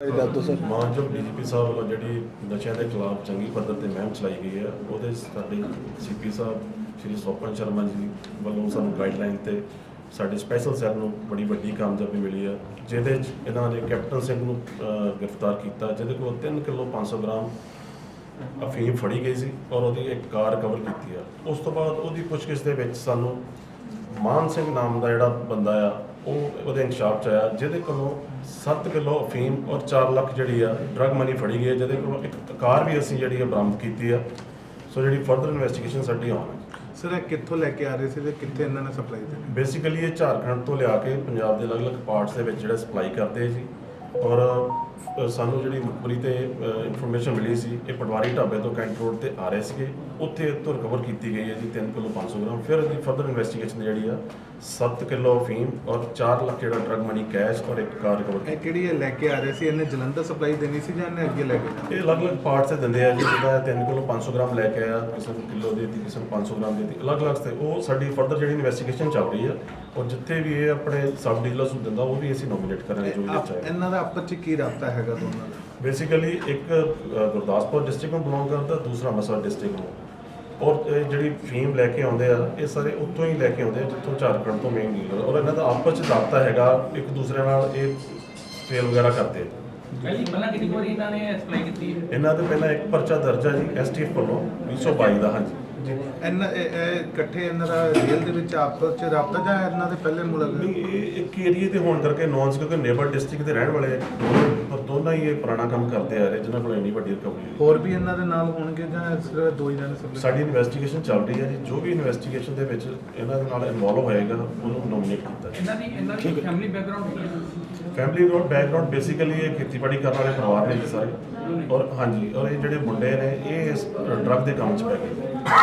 ਇਹ ਦੱਸ। ਦਿਓ ਸਰ ਮਾਨਯੋਗ ਡੀਜੀਪੀ ਸਾਹਿਬ ਵੱਲੋਂ ਜਿਹੜੀ ਨਸ਼ਿਆਂ ਦੇ ਖਿਲਾਫ ਚੰਗੀ ਪੱਧਰ ਤੇ ਮੁਹਿੰਮ ਚਲਾਈ ਗਈ ਹੈ, ਉਹਦੇ 'ਚ ਸਾਡੇ ਸੀਪੀ ਸਾਹਿਬ, ਸ਼੍ਰੀ ਸੋਪਨ ਸ਼ਰਮਾ ਜੀ ਵੱਲੋਂ ਸਾਨੂੰ ਗਾਈਡਲਾਈਨ ਤੇ ਸਾਡੇ ਸਪੈਸ਼ਲ ਸੈੱਲ ਨੂੰ ਬੜੀ ਵੱਡੀ ਕਾਮਯਾਬੀ ਮਿਲੀ ਹੈ, ਜਿਹਦੇ 'ਚ ਇਹਨਾਂ ਨੇ ਕੈਪਟਨ ਸਿੰਘ ਨੂੰ ਗ੍ਰਿਫਤਾਰ ਕੀਤਾ, ਜਿਹਦੇ ਕੋਲ 3 ਕਿਲੋ 500 ਗ੍ਰਾਮ ਅਫੀਮ ਫੜੀ ਗਈ ਸੀ ਔਰ ਉਹਦੀ ਇੱਕ ਕਾਰ ਕਵਰ ਕੀਤੀ ਆ। ਉਸ ਤੋਂ ਬਾਅਦ ਉਹਦੀ ਪੁੱਛਗਿੱਛ ਦੇ ਵਿੱਚ ਸਾਨੂੰ ਮਾਨ ਸਿੰਘ ਨਾਮ ਦਾ ਜਿਹੜਾ ਬੰਦਾ ਆ ਉਹ ਉਹਦੇ ਇਨਕਸ਼ਾਫ ਚ ਆਇਆ ਜਿਹਦੇ ਕੋਲੋਂ 7 ਕਿਲੋ ਅਫੀਮ ਔਰ 4 ਲੱਖ ਜਿਹੜੀ ਆ ਡਰਗ ਮਨੀ ਫੜੀ ਗਈ ਹੈ ਜਿਹਦੇ ਕੋਲੋਂ ਇੱਕ ਕਾਰ ਵੀ ਅਸੀਂ ਜਿਹੜੀ ਆ ਬਰਾਮਦ ਕੀਤੀ ਆ। ਸੋ ਜਿਹੜੀ ਫਰਦਰ ਇਨਵੈਸਟੀਗੇਸ਼ਨ ਸਾਡੀ ਆਨ ਹੈ। ਸਰ ਇਹ ਕਿੱਥੋਂ ਲੈ ਕੇ ਆ ਰਹੇ ਸੀ ਤੇ ਕਿੱਥੇ ਇਹਨਾਂ ਨੇ ਸਪਲਾਈ ਦੇਣੀ ਬੇਸਿਕਲੀ ਇਹ ਝਾਰਖੰਡ ਤੋਂ ਲਿਆ ਕੇ ਪੰਜਾਬ ਦੇ ਅਲੱਗ-ਅਲੱਗ ਪਾਰਟਸ ਦੇ ਵਿੱਚ ਜਿਹੜਾ ਸਪਲਾਈ ਕਰਦੇ ਜੀ। ਔਰ ਸਾਨੂੰ ਜਿਹੜੀ ਮੁਖਬਰੀ ਤੇ ਇਨਫੋਰਮੇਸ਼ਨ ਮਿਲੀ ਸੀ ਇਹ ਪਟਵਾਰੀ ਢਾਬੇ ਤੋਂ ਕੈਂਟ ਰੋਡ ਤੇ ਆ ਰਹੇ ਸੀਗੇ। ਉੱਥੇ ਤੋਂ ਰਿਕਵਰ ਕੀਤੀ ਗਈ ਹੈ ਜੀ 3 ਕਿਲੋ 500 ਗ੍ਰਾਮ। ਫਿਰ ਇਹਦੀ ਫਰਦਰ ਇਨਵੈਸਟੀਗੇਸ਼ਨ ਜਿਹੜੀ ਆ 7 ਕਿਲੋ ਅਫੀਮ ਔਰ 4 ਲੱਖ ਜਿਹੜਾ ਡਰਗ ਮਨੀ ਕੈਸ਼ ਔਰ ਇੱਕ ਕਾਰ ਰਿਕਵਰ ਇਹ ਕਿਹੜੀ ਇਹ ਲੈ ਕੇ ਆ ਰਹੇ ਸੀ? ਇਹਨੇ ਜਲੰਧਰ ਸਪਲਾਈ ਦੇਣੀ ਸੀ ਜਾਂ ਇਹਨੇ ਅੱਗੇ ਲੈ ਕੇ? ਇਹ ਅਲੱਗ-ਅਲੱਗ ਪਾਰਟਸ ਤੇ ਦਿੰਦੇ ਆ ਜੀ ਜਿਹਦਾ 3 ਕਿਲੋ 500 ਗ੍ਰਾਮ ਲੈ ਕੇ ਆਇਆ ਕਿਸੇ ਨੂੰ ਕਿਲੋ ਦੇ ਦਿੱਤੀ ਕਿਸੇ ਨੂੰ 500 ਗ੍ਰਾਮ ਦੇ ਦਿੱਤੀ ਅਲੱਗ-ਅਲੱਗ ਤੇ ਉਹ ਸਾਡੀ ਫਰਦਰ ਜਿਹੜੀ ਇਨਵੈਸਟੀਗੇਸ਼ਨ ਚੱਲ ਰਹੀ ਆ ਔਰ ਜਿੱਥੇ ਵੀ ਇਹ ਆਪਣੇ ਸਬ ਡੀਲਰਸ ਨੂੰ ਦਿੰਦਾ ਉਹ ਵੀ ਅਸੀਂ ਨੋਮੀਨੇਟ ਕਰਾਂਗੇ ਜੋ ਵੀ ਚਾਹੀਦਾ ਇਹਨਾਂ ਦਾ ਆਪਸ ਚ ਕੀ ਰਾਬਤਾ ਹੈਗਾ? ਦੋਨਾਂ ਦਾ। ਬੇਸਿਕਲੀ ਇੱਕ ਗੁਰਦਾਸਪੁਰ ਡਿਸਟ੍ਰਿਕਟ ਨੂੰ ਬਿਲੋਂਗ ਕਰਦਾ ਦੂਸਰਾ ਮਸਾ ਡਿਸਟ੍ਰਿਕਟ ਨੂੰ। ਔਰ ਇਹ ਜਿਹੜੀ ਫੀਮ ਲੈ ਕੇ ਆਉਂਦੇ ਆ ਇਹ ਸਾਰੇ ਉੱਥੋਂ ਹੀ ਲੈ ਕੇ ਆਉਂਦੇ ਆ ਜਿੱਥੋਂ ਝਾਰਖੰਡ ਤੋਂ ਮੇਨ ਡੀਲਰ ਔਰ ਇਹਨਾਂ ਦਾ ਆਪਸ ਚ ਰਾਬਤਾ ਹੈਗਾ ਇੱਕ ਦੂਸਰੇ ਨਾਲ ਇਹ ਸੇਲ ਵਗੈਰਾ ਕਰਦੇ ਆ। ਪਹਿਲੀ ਪਹਿਲਾਂ ਕਿੰਨੀ ਵਾਰੀ ਇਹਨਾਂ ਨੇ ਅਪਲਾਈ ਕੀਤੀ ਹੈ? ਇਹਨਾਂ ਦੇ ਪਹਿਲਾਂ ਇੱਕ ਪਰਚਾ ਦਰਜ ਆ ਜੀ ਐਸਟੀਐਫ ਵੱਲੋਂ 222 ਦਾ ਹਾਂਜੀ। ਇਹਨਾਂ ਇਹ ਇਹ ਇਕੱਠੇ ਇਹਨਾਂ ਦਾ ਜੇਲ੍ਹ ਦੇ ਵਿੱਚ ਆਪਸ ਚ ਰਾਬਤਾ ਜਾਂ ਇਹਨਾਂ ਦੇ ਪਹਿਲੇ ਮੁਲਾਕਾਤ ਨਹੀਂ ਇਹ ਇੱਕ ਏਰੀਏ ਤੇ ਹੋਣ ਕਰਕੇ ਨੌਨ ਕਿਉਂਕਿ ਨੇਬਰ ਡਿਸਟ੍ਰਿਕਟ ਦੇ ਰਹਿਣ ਵਾਲੇ ਆ, ਪਰ ਦੋਨਾਂ ਹੀ ਇਹ ਪੁਰਾਣਾ ਕੰਮ ਕਰਦੇ ਆ ਰਹੇ ਜਿਨ੍ਹਾਂ ਕੋਲ ਇੰਨੀ ਵੱਡੀ ਰਿਕਵਰੀ ਹੋਈ। ਹੋਰ ਵੀ ਇਹਨਾਂ ਦੇ ਨਾਲ ਹੋਣਗੇ ਜਾਂ ਸਿਰਫ ਦੋ ਹੀ ਜਣੇ ਸਪਲਾਈ ਸਾਡੀ ਇਨਵੈਸਟੀਗੇਸ਼ਨ ਚੱਲ ਰਹੀ ਹੈ ਜੀ। ਜੋ ਵੀ ਇਨਵੈਸਟੀਗੇਸ਼ਨ ਦੇ ਵਿੱਚ ਇਹਨਾਂ ਦੇ ਨਾਲ ਇਨਵੋਲਵ ਹੋਏਗਾ ਉਹਨੂੰ ਨੋਮੀਨੇਟ ਕੀਤਾ ਇਹਨਾਂ ਦੀ ਇਹਨਾਂ ਦੀ ਫੈਮਿਲੀ ਬੈਕਗ੍ਰਾਉਂਡ ਕੀ ਹੈ? ਫੈਮਿਲੀ ਰੋਡ ਬੈਕਗ੍ਰਾਉਂਡ ਬੇਸਿਕਲੀ ਇਹ ਖੇਤੀਬਾੜੀ ਕਰਨ ਵਾਲੇ ਪਰਿਵਾਰ ਨੇ ਜੀ ਸਾਰੇ। ਔਰ ਹਾਂਜੀ ਔਰ ਇਹ ਜਿਹੜੇ ਮੁੰਡੇ ਨੇ ਇਹ ਇਸ ਡਰੱਗ ਦੇ ਕੰਮ 'ਚ ਪੈ ਗਏ।